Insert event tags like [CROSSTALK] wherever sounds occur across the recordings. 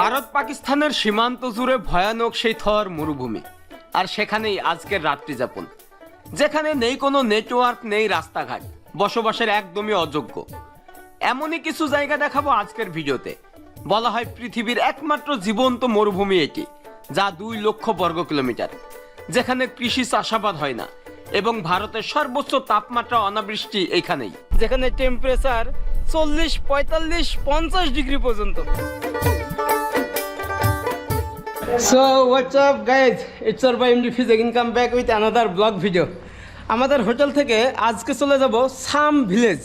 ভারত পাকিস্তানের সীমান্ত জুড়ে ভয়ানক সেই থর মরুভূমি। আর সেখানেই আজকের রাত্রি যাপন। যেখানে নেই কোনো নেটওয়ার্ক, নেই রাস্তাঘাট। বসবাসের একদমই অযোগ্য। এমনই কিছু জায়গা দেখাবো আজকের ভিডিওতে। বলা হয় পৃথিবীর একমাত্র জীবন্ত মরুভূমি এটি, যা দুই লক্ষ বর্গ কিলোমিটার। যেখানে কৃষি চাষাবাদ হয় না, এবং ভারতের সর্বোচ্চ তাপমাত্রা অনাবৃষ্টি এখানেই যেখানে টেম্পারেচার চল্লিশ, পঁয়তাল্লিশ, পঞ্চাশ ডিগ্রি পর্যন্ত। So what's up guys it's R by এমডি ফিজ again come back with another blog video আমাদের হোটেল থেকে আজকে চলে যাব সাম ভিলেজ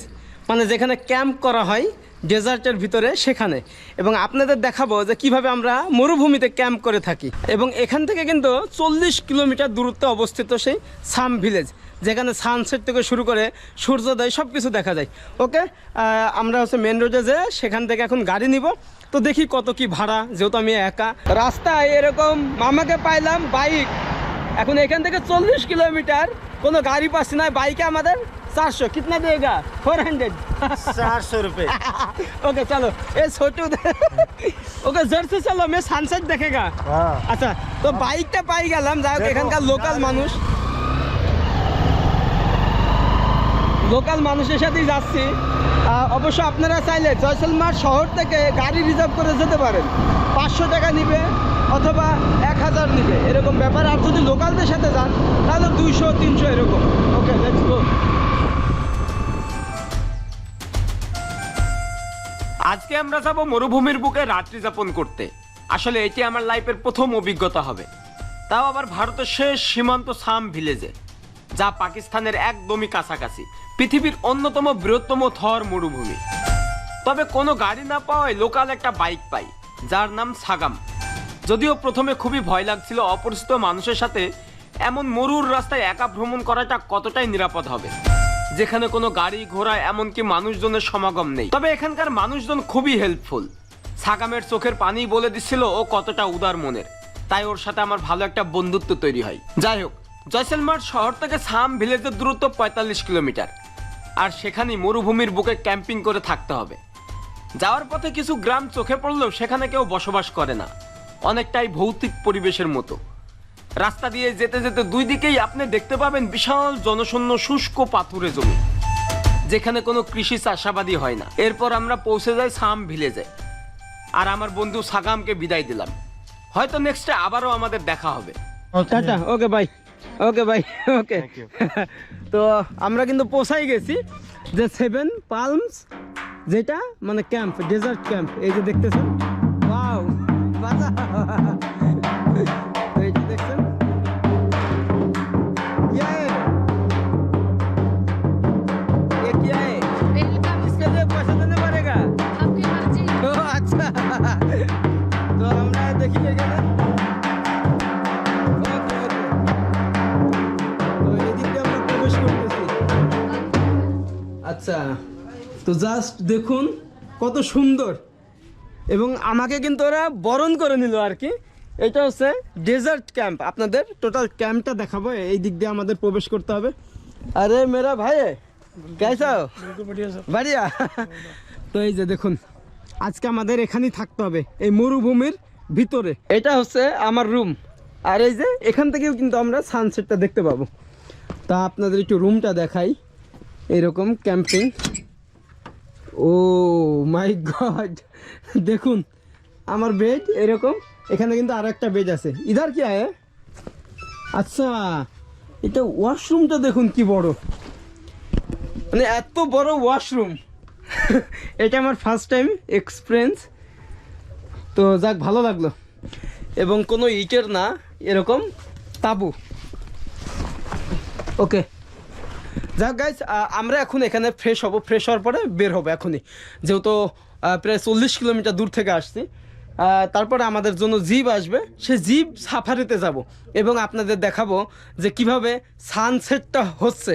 মানে যেখানে ক্যাম্প করা হয় ডেজার্টের ভিতরে সেখানে। এবং আপনাদের দেখাবো যে কীভাবে আমরা মরুভূমিতে ক্যাম্প করে থাকি। এবং এখান থেকে কিন্তু চল্লিশ কিলোমিটার দূরত্বে অবস্থিত সেই সাম ভিলেজ, যেখানে সানসেট থেকে শুরু করে সূর্যোদয় সব কিছু দেখা যায়। ওকে আমরা হচ্ছে মেন রোডে যে সেখান থেকে এখন গাড়ি নিব। তো দেখি কত কি ভাড়া যেহেতু আমি একা। রাস্তায় এরকম মামাকে পাইলাম বাইক। এখন এখান থেকে চল্লিশ কিলোমিটার। কোনো গাড়ি পাচ্ছি না বাইকে আমাদের চারশো। কিতনা দেগা ফোর হান্ড্রেড চারশো रुपये [LAUGHS] ওকে চলো। এ ছোট ওকে জার্সি চলো মে সানসেট দেখেগা। হ্যাঁ। আচ্ছা তো বাইকটা পাই গেলাম। যাই হোক এখানকার লোকাল হ্যাঁ। মানুষ। লোকাল মানুষের সাথেই যাচ্ছি। অবশ্য আপনারা চাইলে জয়সলমার শহর থেকে গাড়ি রিজার্ভ করে যেতে পারেন। পাঁচশো টাকা নিবে অথবা এক হাজার নিবে, এরকম ব্যাপার। আর যদি লোকালদের সাথে যান, তাহলে দুইশো, তিনশো এরকম। ওকে লেটস গো আজকে আমরা যাব মরুভূমির বুকে রাত্রি যাপন করতে। আসলে এটি আমার লাইফের প্রথম অভিজ্ঞতা হবে। তাও আবার ভারতের শেষ সীমান্ত সাম ভিলেজে যা পাকিস্তানের একদমই কাছাকাছি, পৃথিবীর অন্যতম বৃহত্তম থর মরুভূমি। তবে কোনো গাড়ি না পাওয়ায় লোকাল একটা বাইক পাই, যার নাম সাগাম। যদিও প্রথমে খুবই ভয় লাগছিল অপরিচিত মানুষের সাথে, এমন মরুর রাস্তায় একা ভ্রমণ করাটা কতটাই নিরাপদ হবে। যেখানে কোনো গাড়ি ঘোড়া, এমনকি মানুষজনের সমাগম নেই। তবে এখানকার মানুষজন খুবই হেল্পফুল সাগামের চোখের পানি বলে দিচ্ছিল ও কতটা উদার মনের। তাই ওর সাথে আমার ভালো একটা বন্ধুত্ব তৈরি হয়। যাই হোক জয়সলমার শহর থেকে সাম ভিলেজের দূরত্ব পঁয়তাল্লিশ কিলোমিটার। আর সেখানেই মরুভূমির বুকে ক্যাম্পিং করে থাকতে হবে। যাওয়ার পথে কিছু গ্রাম চোখে পড়লেও সেখানে কেউ বসবাস করে না। অনেকটাই ভৌতিক পরিবেশের মতো। রাস্তা দিয়ে যেতে যেতে দুই দিকেই আপনি দেখতে পাবেন বিশাল জনশূন্য শুষ্ক পাথুরে জমি। যেখানে কোনো কৃষি চাষাবাদই হয় না। এরপর আমরা পৌঁছে যাই সাম ভিলেজে। আর আমার বন্ধু সাগামকে বিদায় দিলাম। হয়তো নেক্সটে আবারও আমাদের দেখা হবে। ওকে বাই ওকে ভাই ওকে তো আমরা কিন্তু পোষাই গেছি। যে সেভেন পালমস যেটা মানে ক্যাম্প ডেজার্ট ক্যাম্প এই যে দেখতেছেন? ওয়াও [LAUGHS] বাজা আচ্ছা তো জাস্ট দেখুন কত সুন্দর। এবং আমাকে কিন্তু ওরা বরণ করে নিল আর কি। এটা হচ্ছে ডেজার্ট ক্যাম্প আপনাদের টোটাল ক্যাম্পটা দেখাবো, এই দিক দিয়ে আমাদের প্রবেশ করতে হবে। আরে মেরা ভাই, কেসা? বাড়িয়া। তো এই যে দেখুন, আজকে আমাদের এখানেই থাকতে হবে, এই মরুভূমির ভিতরে। এটা হচ্ছে আমার রুম আর এই যে এখান থেকেও কিন্তু আমরা সানসেটটা দেখতে পাবো। তা আপনাদের একটু রুমটা দেখাই। এরকম ক্যাম্পিং। O my god. দেখুন, আমার বেড এরকম। এখানে কিন্তু আর একটা বেড আছে। ইধার কি আয়? আচ্ছা এটা ওয়াশরুমটা দেখুন কি বড়। মানে এত বড় ওয়াশরুম [LAUGHS] এটা আমার ফার্স্ট টাইম এক্সপিরিয়েন্স তো যাক, ভালো লাগল। এবং কোনো ইটের না, এরকম তাবু। ওকে যাক গাইজ আমরা এখন এখানে ফ্রেশ হব। ফ্রেশ হওয়ার পরে বের হব এখনই। যেহেতু প্রায় চল্লিশ কিলোমিটার দূর থেকে আসছি। তারপরে আমাদের জন্য জিপ আসবে। সে জিপ সাফারিতে যাব এবং আপনাদের দেখাবো যে কীভাবে সানসেটটা হচ্ছে।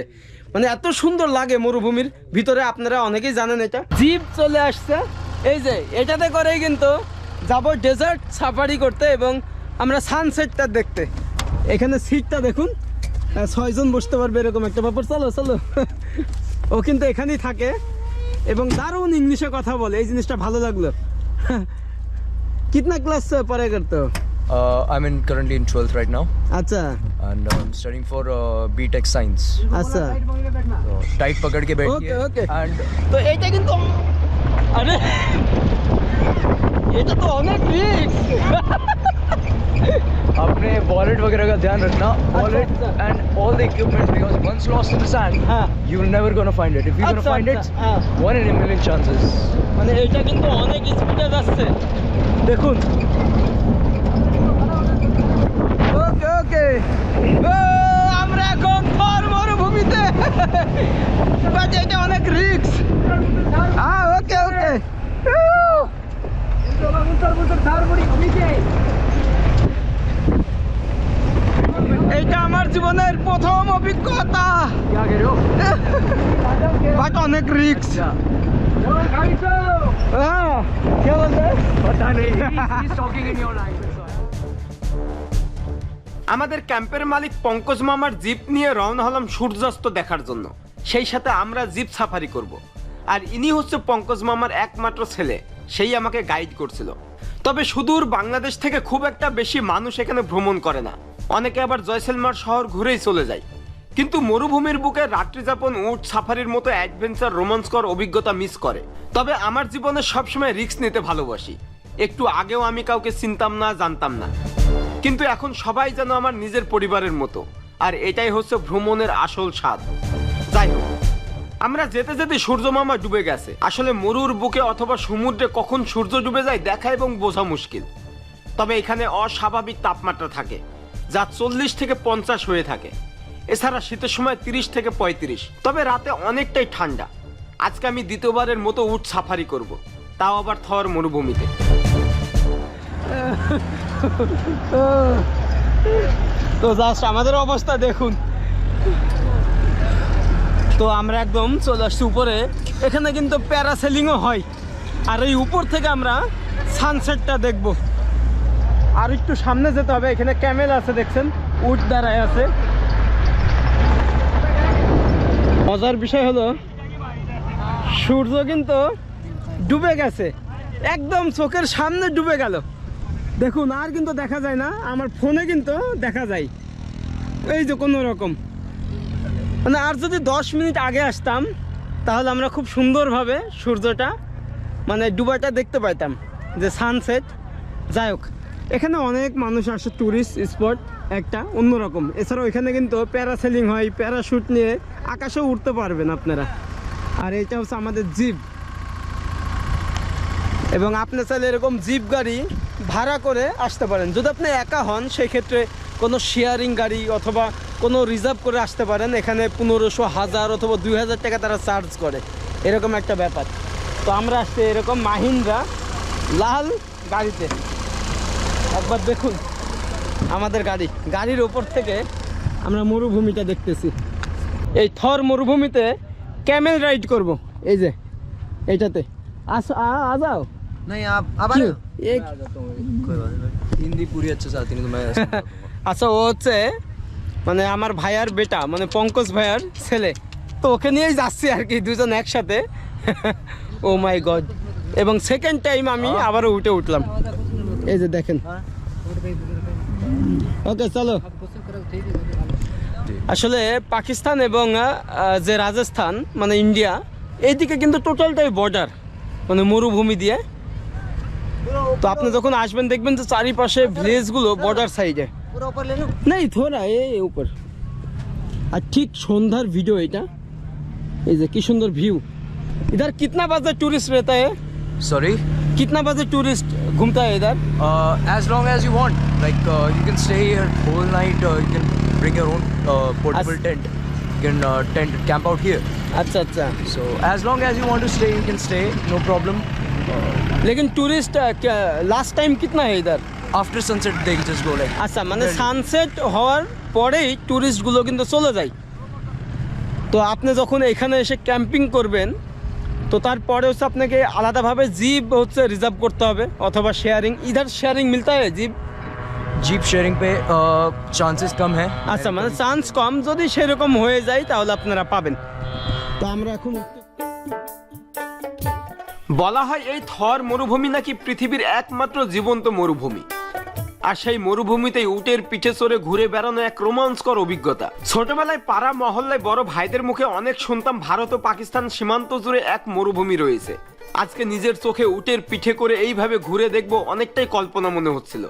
মানে এত সুন্দর লাগে মরুভূমির ভিতরে, আপনারা অনেকেই জানেন এটা। জিপ চলে আসছে। এই যে, এটাতে করেই কিন্তু যাব ডেজার্ট সাফারি করতে এবং আমরা সানসেটটা দেখতে। এখানে সিটটা দেখুন। ছয়জন বসতে পারবে এরকম একটা ব্যাপার চলো চলো ও কিন্তু এখানেই থাকে এবং দারুণ ইংলিশে কথা বলে এই জিনিসটা ভালো লাগল কিতনা ক্লাস পরে করতো Uh, I'm in currently in 12th right now. Acha. And uh, I'm studying for uh, BTech Science. Acha. So, tight pakad ke baithiye. Okay, okay. And তো এইটা কিন্তু আরে এটা তো অনেক রিস্ক আপনি wallet वगैरह का ध्यान रखना wallet अच्छा। and all the equipment because once lost in the sand हाँ। you're never gonna find it if you're gonna अच्छा, find it अच्छा, हाँ। one in a million chances মানে এটা কিন্তু অনেক স্পিডে যাচ্ছে দেখুন ওকে ওকে ও আমরা এখন থর মরুভূমিতে বাট এটা অনেক রিস্ক হ্যাঁ ওকে ওকে এইটা আমার জীবনের প্রথম অভিজ্ঞতা। বাট অনেক রিক্স হ্যাঁ। আমাদের ক্যাম্পের মালিক পঙ্কজ মামার জিপ নিয়ে রওনা হলাম সূর্যাস্ত দেখার জন্য। সেই সাথে আমরা জিপ সাফারি করব। আর ইনি হচ্ছে পঙ্কজ মামার একমাত্র ছেলে। সেই আমাকে গাইড করছিল। তবে সুদূর বাংলাদেশ থেকে খুব একটা বেশি মানুষ এখানে ভ্রমণ করে না। অনেকে আবার জয়সলমার শহর ঘুরেই চলে যায়। কিন্তু মরুভূমির বুকে রাত্রিযাপন, উট, সাফারির মতো অ্যাডভেঞ্চার রোমাঞ্চকর অভিজ্ঞতা মিস করে। তবে আমার জীবনে সবসময় রিস্ক নিতে ভালোবাসি। একটু আগেও আমি কাউকে চিনতাম না, জানতাম না। কিন্তু এখন সবাই যেন আমার নিজের পরিবারের মতো। আর এটাই হচ্ছে ভ্রমণের আসল স্বাদ। যাই হোক, আমরা যেতে যেতে সূর্য মামা ডুবে গেছে। আসলে মরুর বুকে অথবা সমুদ্রে কখন সূর্য ডুবে যায় দেখা এবং বোঝা মুশকিল। তবে এখানে অস্বাভাবিক তাপমাত্রা থাকে। যা চল্লিশ থেকে পঞ্চাশ হয়ে থাকে। এছাড়া শীতের সময় তিরিশ থেকে পঁয়ত্রিশ। তবে রাতে অনেকটাই ঠান্ডা। আজকে আমি দ্বিতীয়বারের মতো উট সাফারি করব। তাও আবার থর মরুভূমিতে। তো জাস্ট আমাদের অবস্থা দেখুন। তো আমরা একদম চলে আসছি উপরে। এখানে কিন্তু প্যারাসেলিংও হয়। আর এই উপর থেকে আমরা সানসেটটা দেখব। আর একটু সামনে যেতে হবে, এখানে ক্যামেল আছে দেখছেন, উট দাঁড়ায় আছে। মজার বিষয় হলো, সূর্য কিন্তু ডুবে গেছে, একদম চোখের সামনে ডুবে গেল। দেখুন, আর কিন্তু দেখা যায় না, আমার ফোনে কিন্তু দেখা যায়, এই যে কোনো রকম। মানে আর যদি দশ মিনিট আগে আসতাম, তাহলে আমরা খুব সুন্দরভাবে সূর্যটা মানে ডুবাটা দেখতে পাইতাম, যে সানসেট যাই হোক। এখানে অনেক মানুষ আসে ট্যুরিস্ট স্পট একটা, অন্যরকম। এছাড়াও এখানে কিন্তু প্যারাসেলিং হয় প্যারাশুট নিয়ে আকাশেও উঠতে পারবেন আপনারা। আর এটা হচ্ছে আমাদের জিপ এবং আপনি চাইলে এরকম জিপ গাড়ি ভাড়া করে আসতে পারেন। যদি আপনি একা হন সেই ক্ষেত্রে কোনো শেয়ারিং গাড়ি অথবা কোনো রিজার্ভ করে আসতে পারেন। এখানে পনেরোশো, হাজার অথবা দুই হাজার টাকা তারা চার্জ করে। এরকম একটা ব্যাপার। তো আমরা আসছি এরকম মাহিন্দ্রা লাল গাড়িতে। একবার দেখুন আমাদের গাড়ি গাড়ির ওপর থেকে আমরা মরুভূমিটা দেখতেছি এই থর মরুভূমিতে ক্যামেল রাইড করব এই যে এইটাতে আস আ- আ যাও नहीं आप आप क्यों? एक कोई बात नहीं हिंदी पूरी अच्छे से आती नहीं तो मैं ऐसे बोल दूंगा। [LAUGHS] আচ্ছা ও হচ্ছে মানে আমার ভাইয়ার বেটা মানে পঙ্কজ ভাইয়ার ছেলে তো ওকে নিয়েই যাচ্ছি আর কি দুজন একসাথে [LAUGHS] ও মাই গড এবং সেকেন্ড টাইম আমি আবারও উঠে উঠলাম এই যে দেখেন ওকে চলো আসলে পাকিস্তান এবং আহ, যে রাজস্থান মানে ইন্ডিয়া এইদিকে কিন্তু টোটালটাই বর্ডার মানে মরুভূমি দিয়ে তো আপনি যখন আসবেন দেখবেন যে চারিপাশে ভিলেজগুলো বর্ডার সাইডে नहीं थोड़ा ये ऊपर আর ঠিক সন্ধ্যার ভিডিও এটা এই যে কি সুন্দর ভিউ इधर कितना बजे टूरिस्ट रहता है sorry कितना बजे टूरिस्ट घूमता है इधर uh, as long as you want like uh, you can stay here whole night uh, you can bring your own uh, portable As- tent you can uh, tent camp out here अच्छा अच्छा so as long as you want to stay you can stay no problem लेकिन tourist क्या last time कितना है इधर after sunset they just go like আচ্ছা মানে sunset হওয়ার পরেই ট্যুরিস্টগুলো কিন্তু চলে যায় তো আপনি যখন এখানে এসে ক্যাম্পিং করবেন তো তারপরে হচ্ছে আপনাকে আলাদাভাবে জিপ হচ্ছে রিজার্ভ করতে হবে অথবা শেয়ারিং ইধার শেয়ারিং মিলতে হয়? জিপ? জিপ শেয়ারিং পে চান্সেস কম হ্যাঁ। আচ্ছা মানে চান্স কম। যদি সেরকম হয়ে যায় তাহলে আপনারা পাবেন। তো আমরা এখন বলা হয় এই থর মরুভূমি নাকি পৃথিবীর একমাত্র জীবন্ত মরুভূমি। আর সেই মরুভূমিতেই উটের পিঠে চড়ে ঘুরে বেড়ানো এক রোমাঞ্চকর অভিজ্ঞতা। ছোটবেলায় পাড়া মহল্লায় বড় ভাইদের মুখে অনেক শুনতাম ভারত ও পাকিস্তান সীমান্ত জুড়ে এক মরুভূমি রয়েছে। আজকে নিজের চোখে উটের পিঠে করে এইভাবে ঘুরে দেখব অনেকটাই কল্পনা মনে হচ্ছিল।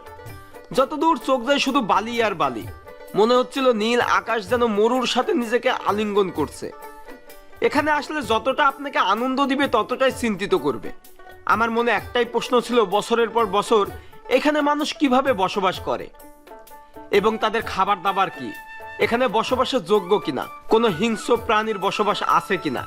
যতদূর চোখ যায় শুধু বালি আর বালি। মনে হচ্ছিল নীল আকাশ যেন মরুর সাথে নিজেকে আলিঙ্গন করছে। এখানে আসলে যতটা আপনাকে আনন্দ দিবে ততটাই চিন্তিত করবে। আমার মনে একটাই প্রশ্ন ছিল, বছরের পর বছর এখানে মানুষ কীভাবে বসবাস করে? এবং তাদের খাবার দাবার কি? এখানে বসবাসের যোগ্য কিনা? কোনো হিংস্র প্রাণীর বসবাস আছে কিনা?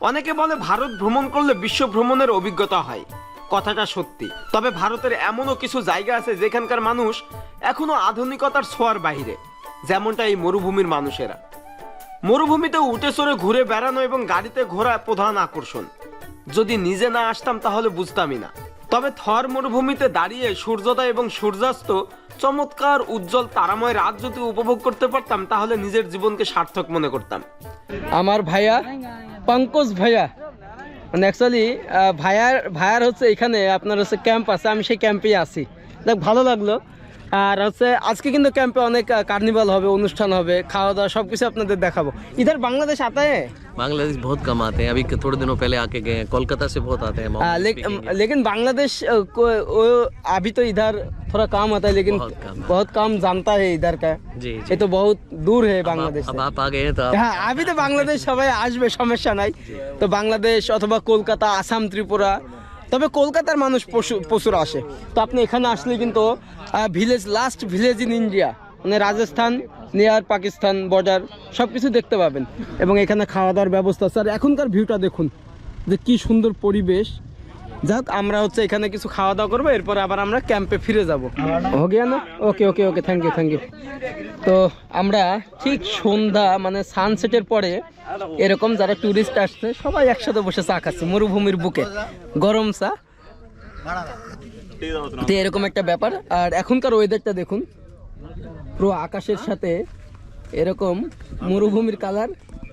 অনেকে বলে ভারত ভ্রমণ করলে বিশ্ব ভ্রমণের অভিজ্ঞতা হয়। কথাটা সত্যি। তবে ভারতের এমনও কিছু জায়গা আছে যেখানকার মানুষ এখনও আধুনিকতার ছোঁয়ার বাইরে যেমনটা এই মরুভূমির মানুষেরা। মরুভূমিতে উঠে চড়ে ঘুরে বেড়ানো এবং গাড়িতে ঘোরা প্রধান আকর্ষণ। যদি নিজে না আসতাম তাহলে বুঝতামই না। তবে থর মরুভূমিতে দাঁড়িয়ে সূর্যোদয় এবং সূর্যাস্ত চমৎকার উজ্জ্বল তারাময় রাত যদি উপভোগ করতে পারতাম, তাহলে নিজের জীবনকে সার্থক মনে করতাম। আমার ভাইয়া, পঙ্কজ ভাইয়া। মানে অ্যাকচুয়ালি ভাইয়ার ভাইয়ার হচ্ছে এখানে, আপনার হচ্ছে ক্যাম্প আছে, আমি সেই ক্যাম্পেই আছি। দেখ, ভালো লাগল। আর হচ্ছে আজকে কিন্তু ক্যাম্পে অনেক কার্নিভাল হবে অনুষ্ঠান হবে খাওয়া দাওয়া সব কিছু আপনাদের দেখাবো ইধার বাংলাদেশ আতা है बांग्लादेश बहुत कम आते हैं अभी के थोड़े दिनों पहले आके गए हैं कोलकाता से बहुत आते हैं आ, मोहम्मद ले, स्पीकिंग है। लेकिन बांग्लादेश अ, को वो अभी तो इधर थोड़ा काम आता है लेकिन बहुत कम है। बहुत कम जानता है इधर का जी ये जी तो बहुत दूर है अब आप- बांग्लादेश अब से आप आ गए हैं तो आप হ্যাঁ আমি তো বাংলাদেশ সবাই আসবে সমস্যা নাই তো বাংলাদেশ অথবা কলকাতা আসাম ত্রিপুরা তবে কলকাতার মানুষ প্রচুর আসে। তো আপনি এখানে আসলে কিন্তু village last village in India মানে রাজস্থান নিয়ার পাকিস্তান বর্ডার সব কিছু দেখতে পাবেন। এবং এখানে খাওয়া দাওয়ার ব্যবস্থা আছে। আর এখনকার ভিউটা দেখুন, যে কি সুন্দর পরিবেশ। যাক, আমরা হচ্ছে এখানে কিছু খাওয়া দাওয়া করব, এরপর আবার আমরা ক্যাম্পে ফিরে যাব। গিয়া না? Okay okay okay thank you thank you তো আমরা ঠিক সন্ধ্যা মানে সানসেটের পরে এরকম যারা ট্যুরিস্ট আসছে, সবাই একসাথে বসে চা খাচ্ছে, মরুভূমির বুকে। গরম চা। তো এরকম একটা ব্যাপার। আর এখনকার ওয়েদারটা দেখুন, পুরো আকাশের সাথে এরকম মরুভূমির কালার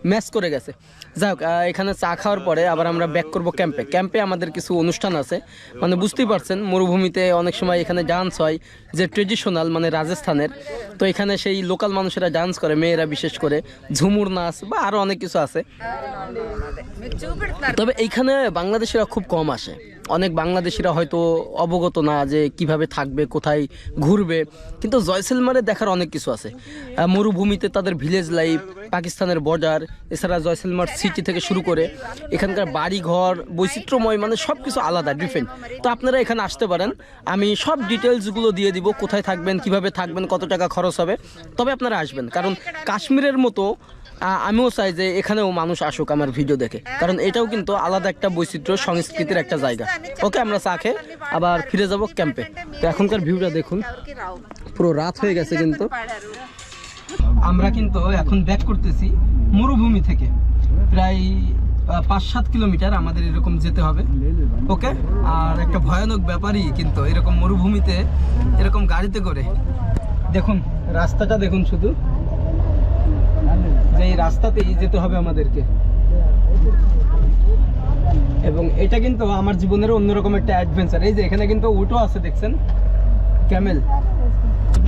ম্যাচ করে গেছে। যাই হোক এখানে চা খাওয়ার পরে আবার আমরা ব্যাক করব ক্যাম্পে ক্যাম্পে আমাদের কিছু অনুষ্ঠান আছে। মানে বুঝতেই পারছেন, মরুভূমিতে অনেক সময় এখানে ডান্স হয়, যে ট্রেডিশনাল মানে রাজস্থানের। তো এখানে সেই লোকাল মানুষেরা ডান্স করে, মেয়েরা বিশেষ করে, ঝুমুর নাচ বা আরও অনেক কিছু আছে। তবে এইখানে বাংলাদেশিরা খুব কম আসে। অনেক বাংলাদেশিরা হয়তো অবগত না যে কীভাবে থাকবে, কোথায় ঘুরবে। কিন্তু জয়সলমারে দেখার অনেক কিছু আছে। মরুভূমিতে তাদের ভিলেজ লাইফ পাকিস্তানের বর্ডার এছাড়া জয়সলমার সিটি থেকে শুরু করে এখানকার বাড়ি ঘর বৈচিত্র্যময় মানে সব কিছু আলাদা ডিফারেন্ট তো আপনারা এখানে আসতে পারেন। আমি সব ডিটেলসগুলো দিয়ে দিব, কোথায় থাকবেন, কীভাবে থাকবেন, কত টাকা খরচ হবে। তবে আপনারা আসবেন, কারণ কাশ্মীরের মতো আমিও চাই যে এখানেও মানুষ আসুক আমার ভিডিও দেখে। কারণ এটাও কিন্তু আলাদা একটা বৈচিত্র্য, সংস্কৃতির একটা জায়গা। ওকে আমরা চা খেয়ে আবার ফিরে যাব ক্যাম্পে তো এখনকার ভিউটা দেখুন। পুরো রাত হয়ে গেছে কিন্তু। আমরা কিন্তু এখন ব্যাক করতেছি মরুভূমি থেকে। প্রায় পাঁচ সাত কিলোমিটার আমাদের এরকম যেতে হবে, ওকে? আর একটা ভয়ানক ব্যাপারই কিন্তু এরকম মরুভূমিতে এরকম গাড়িতে করে। দেখুন, রাস্তাটা দেখুন শুধু। যে এই রাস্তাতেই যেতে হবে আমাদেরকে। এবং এটা কিন্তু আমার জীবনের অন্যরকম একটা অ্যাডভেঞ্চার এই যে এখানে কিন্তু উটো আছে, দেখছেন? ক্যামেল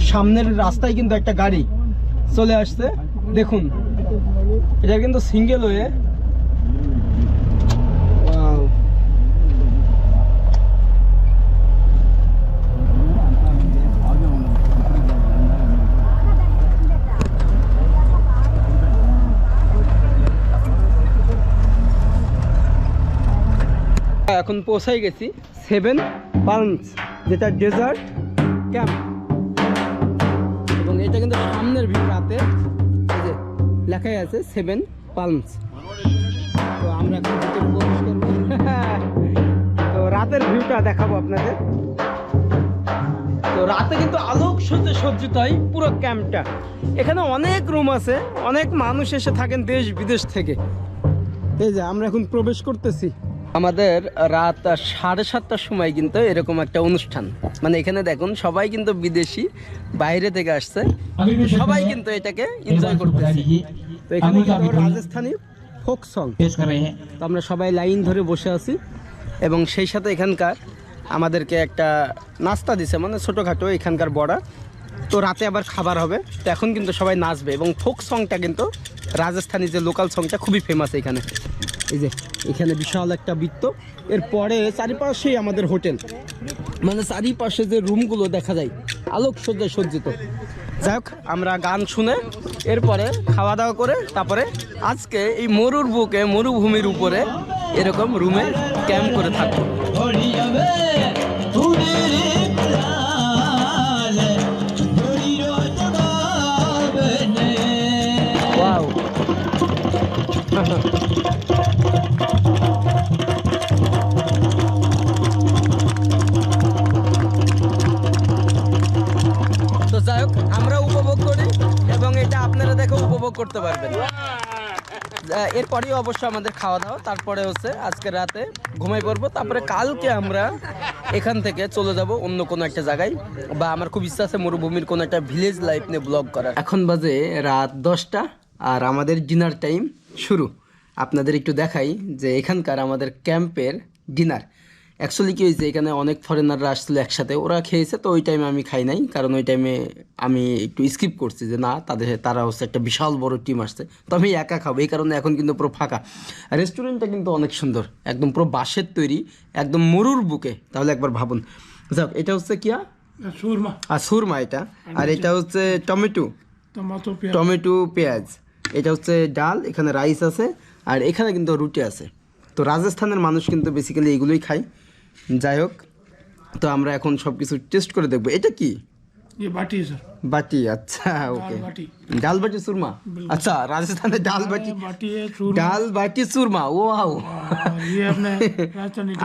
সামনের রাস্তায় কিন্তু একটা গাড়ি। চলে আসছে। দেখুন, এটা কিন্তু সিঙ্গেল হয়ে। এখন পৌঁছাই গেছি। সেভেন পালমস যেটা ডেজার্ট ক্যাম্প এটা কিন্তু সামনের ভিউ রাতে। এই যে লেখাই আছে সেভেন পালমস তো আমরা [LAUGHS] তো রাতের ভিউটা দেখাবো আপনাদের। তো রাতে কিন্তু আলোক সজ্জে সজ্জিত হয় পুরো ক্যাম্পটা। এখানে অনেক রুম আছে, অনেক মানুষ এসে থাকেন দেশ বিদেশ থেকে। এই যে আমরা এখন প্রবেশ করতেছি। আমাদের রাত সাড়ে সাতটার সময় কিন্তু এরকম একটা অনুষ্ঠান। মানে এখানে দেখুন সবাই কিন্তু বিদেশি বাইরে থেকে আসছে। সবাই কিন্তু এটাকে এনজয় করতে তো এখানে রাজস্থানী ফোক সং তো আমরা সবাই লাইন ধরে বসে আছি। এবং সেই সাথে এখানকার আমাদেরকে একটা নাস্তা দিছে মানে ছোটোখাটো এখানকার বড়া। তো রাতে আবার খাবার হবে। তো এখন কিন্তু সবাই নাচবে এবং ফোক সংটা কিন্তু রাজস্থানি যে লোকাল সংটা খুবই ফেমাস এখানে। এই যে, এখানে বিশাল একটা বৃত্ত। এরপরে চারিপাশেই আমাদের হোটেল। মানে চারিপাশে যে রুমগুলো দেখা যায় আলোকসজ্জায় সজ্জিত। যাই হোক, আমরা গান শুনে এরপরে খাওয়া দাওয়া করে তারপরে আজকে এই মরুর বুকে, মরুভূমির উপরে এরকম রুমে ক্যাম্প করে থাকব। তো যাই হোক আমরা উপভোগ করি এবং এটা আপনারা দেখে উপভোগ করতে পারবেন। এরপরেই অবশ্য আমাদের খাওয়া দাওয়া, তারপরে হচ্ছে আজকে রাতে ঘুমাই পড়ব, তারপরে কালকে আমরা এখান থেকে চলে যাব অন্য কোনো একটা জায়গায় বা আমার খুব ইচ্ছা আছে মরুভূমির কোনো একটা ভিলেজ লাইফ নিয়ে ব্লগ করার। এখন বাজে রাত দশটা আর আমাদের ডিনার টাইম শুরু। আপনাদের একটু দেখাই যে এখানকার আমাদের ক্যাম্পের ডিনার। অ্যাকচুয়ালি কি হয়েছে এখানে অনেক ফরেনাররা আসছিল একসাথে। ওরা খেয়েছে তো ওই টাইমে আমি খাই নাই। কারণ ওই টাইমে আমি একটু স্কিপ করছি যে না তাদের তারা হচ্ছে একটা বিশাল বড় টিম আসছে। তো আমি একা খাব এই কারণে এখন কিন্তু পুরো ফাঁকা। রেস্টুরেন্টটা কিন্তু অনেক সুন্দর। একদম পুরো বাঁশের তৈরি একদম মরুর বুকে। তাহলে একবার ভাবুন। যাক এটা হচ্ছে কিয়া? সুরমা। আর সুরমা এটা। আর এটা হচ্ছে টমেটো। টমেটো পেঁয়াজ। এটা হচ্ছে ডাল এখানে রাইস আছে আর এখানে কিন্তু রুটি আছে। তো রাজস্থানের মানুষ কিন্তু বেসিক্যালি এগুলোই খায়। যাই হোক তো আমরা এখন সব কিছু টেস্ট করে দেখব। এটা কি? আচ্ছা, আচ্ছা, বাটি বাটি [LAUGHS] আচ্ছা ওকে চুরমা? আচ্ছা রাজস্থানে চুরমা। ও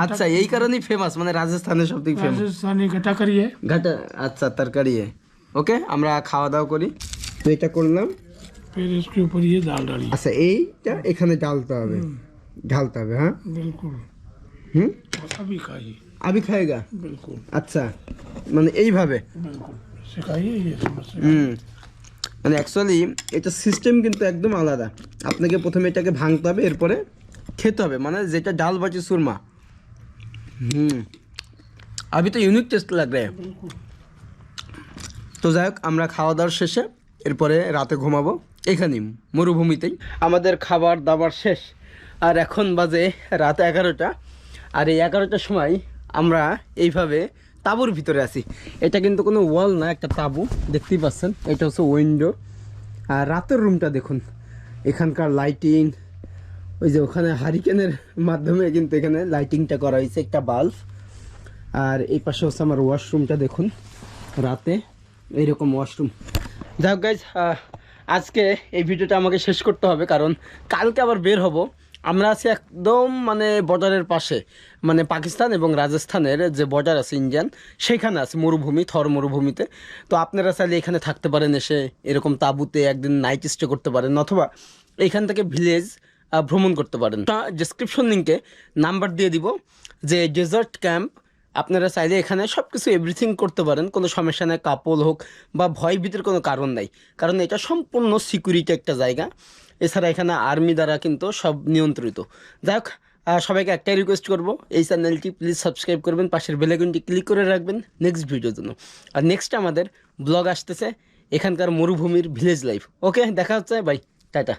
আচ্ছা এই কারণেই ফেমাস মানে রাজস্থানের ফেমাস ঘাটা আচ্ছা তরকারি ওকে আমরা খাওয়া দাওয়া করি। তো এটা করলাম। फिर इसके ऊपर ये दाल এইটা এখানে डालते হবে। ঢালতে হবে হ্যাঁ? बिल्कुल হুম? अभी खाइए अभी खाएगा बिल्कुल আচ্ছা মানে এইভাবে? হুম। মানে অ্যাকচুয়ালি এটা সিস্টেম কিন্তু একদম আলাদা। আপনাকে প্রথমে এটাকে ভাঙতে হবে এরপরে খেতে হবে। মানে যেটা ডাল বাটি সুরমা। হুম। আবি তো ইউনিক টেস্ট লাগবে। তো যাই হোক আমরা খাওয়া দাওয়ার শেষে এরপরে রাতে ঘুমাবো। এখানেই, মরুভূমিতেই। আমাদের খাবার দাবার শেষ। আর এখন বাজে রাত এগারোটা। আর এই এগারোটার সময় আমরা এইভাবে তাঁবুর ভিতরে আছি। এটা কিন্তু কোনো ওয়াল না, একটা তাঁবু, দেখতেই পাচ্ছেন। এটা হচ্ছে উইন্ডো। আর রাতের রুমটা দেখুন, এখানকার লাইটিং। ওই যে ওখানে হারিকেনের মাধ্যমে কিন্তু এখানে লাইটিংটা করা হয়েছে, একটা বাল্ব। আর এই পাশে হচ্ছে আমার ওয়াশরুমটা দেখুন, রাতে। এইরকম ওয়াশরুম। যাই হোক গাইজ আজকে এই ভিডিওটা আমাকে শেষ করতে হবে, কারণ কালকে আবার বের হব। আমরা আছি একদম মানে বর্ডারের পাশে মানে পাকিস্তান এবং রাজস্থানের যে বর্ডার আছে ইন্ডিয়ান সেখানে আছে, মরুভূমি, থর মরুভূমিতে। তো আপনারা চাইলে এখানে থাকতে পারেন, এসে এরকম তাঁবুতে একদিন নাইট স্টে করতে পারেন, অথবা এখান থেকে ভিলেজ ভ্রমণ করতে পারেন। ডিসক্রিপশন লিঙ্কে নাম্বার দিয়ে দিব, যে ডেজার্ট ক্যাম্প আপনারা চাইলে এখানে সব কিছু এভরিথিং করতে পারেন, কোনো সমস্যা নেই কাপল হোক বা ভয় ভীতির কোনো কারণ নাই। কারণ এটা সম্পূর্ণ সিকিউরিটি একটা জায়গা। এছাড়া এখানে আর্মি দ্বারা কিন্তু সব নিয়ন্ত্রিত। যাই হোক সবাইকে একটাই রিকোয়েস্ট করব, এই চ্যানেলটি প্লিজ সাবস্ক্রাইব করবেন, পাশের বেলাইকনটি ক্লিক করে রাখবেন নেক্সট ভিডিওর জন্য। আর নেক্সট আমাদের ব্লগ আসতেছে এখানকার মরুভূমির ভিলেজ লাইফ ওকে দেখা হচ্ছে বাই টাটা।